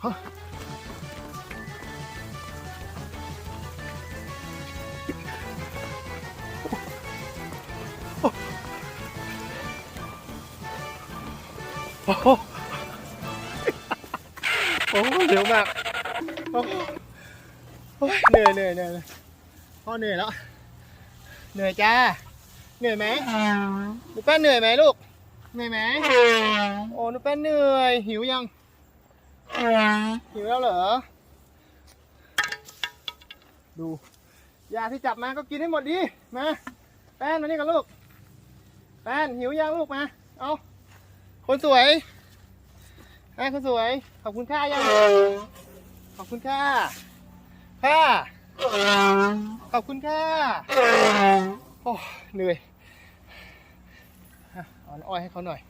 โอ้โหโอ้โหเร็วมากโอ้โหโอ้ยเหนื่อยเหนื่อยเหนื่อยพ่อเหนื่อยแล้ว เหนื่อยจ้า เหนื่อยไหมหนูแป้นเหนื่อยไหมลูก เหนื่อยไหมโอ้หนูแป้นเหนื่อย หิวยัง หิวแล้วเหรอ ดูยาที่จับมาก็กินให้หมดดิ มา แป้นมานี่กันลูก แป้นหิวยังลูกมา เอาคนสวยแป้คนสวย ขอบคุณค่ายังขอบคุณค่า ค่า ขอบคุณค่า โอ้เหนื่อยอะเอาน้ำอ้อยให้เขาหน่อย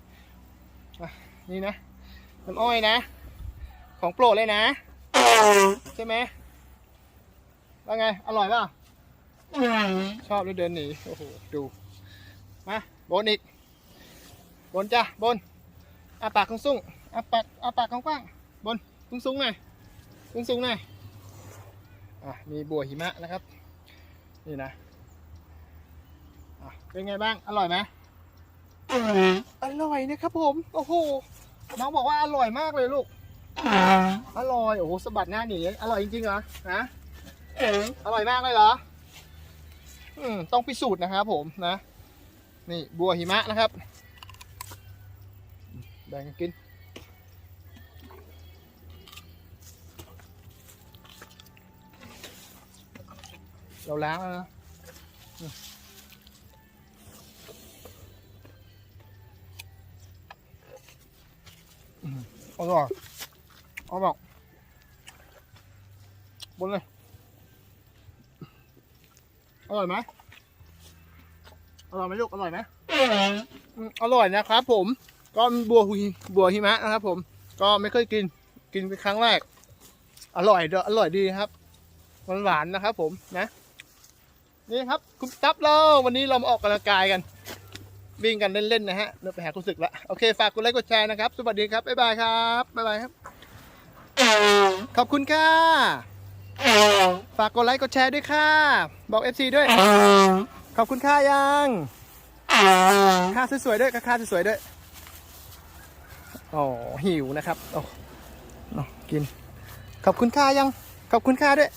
นี่นะ น้ำอ้อยนะ ของโปรดเลยนะ ใช่ไหมว่าไง อร่อยเปล่าชอบแล้วเดินหนี โอ้โห ดู มา บนอีก บนจ้ะ บนอาปากกซุ้งๆอาปากอาปากกว้างๆบนสูงๆหน่อยสูงๆหน่อยอะ มีบัวหิมะนะครับ นี่นะอะเป็นไงบ้าง อร่อยไหมอร่อยนะครับผม โอ้โห น้องบอกว่าอร่อยมากเลยลูก อร่อยโอ้โหสะบัดหน้าหนีอร่อยจริงๆเหรอฮะอร่อยมากเลยเหรออืมต้องพิสูจน์นะครับผมนะนี่บัวหิมะนะครับ แบ่งกันกินเราล้างแล้วนะอืมอืมอร่อย เอาบอกบนเลย อร่อยไหมอร่อยไหมลูก อร่อยไหมอร่อยนะครับผม ก็บัวหุยบัวหิมะนะครับผม ก็ไม่เคยกิน กินเป็นครั้งแรก อร่อยเด้ออร่อยดีครับ หวานๆนะครับผม นะ นี่ครับ คุณตับเรา วันนี้เรามาออกกำลังกายกัน วิ่งกันเล่นๆนะฮะเริ่มไปหาคุณศึกละ โอเค ฝากกดไลค์ กดแชร์นะครับ สวัสดีครับ บ๊ายบายครับ บ๊ายบายครับ ขอบคุณค่ะ ฝากกดไลค์กดแชร์ด้วยค่ะ บอก FC ด้วย ขอบคุณค่ายังค่าสวยๆด้วยค่าสวยๆด้วยอ๋อหิวนะครับโอ้เอากิน ขอบคุณค่ายัง ขอบคุณค่าด้วย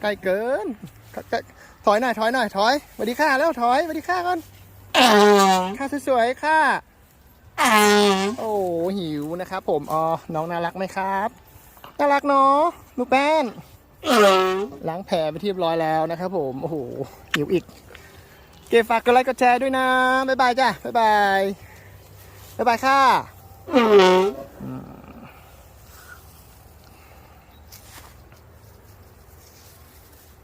ใกล้เกินใกล้ถอยหน่อยถอยหน่อยถอยสวัสดีค่าแล้วถอยสวัสดีค่าก่อนค่าสวยๆค่าโอ้หิวนะครับ ผมอ๋อน้องน่ารักไหมครับ น่ารักเนาะหนูแป้นล้างแผลไปที่เรียบร้อยแล้วนะครับผม โอ้โหหิวอีก เก็บฝากกดไลค์กดแชร์ด้วยนะ บ๊ายบายจ้ะ บ๊ายบาย บ๊ายบายค่ะ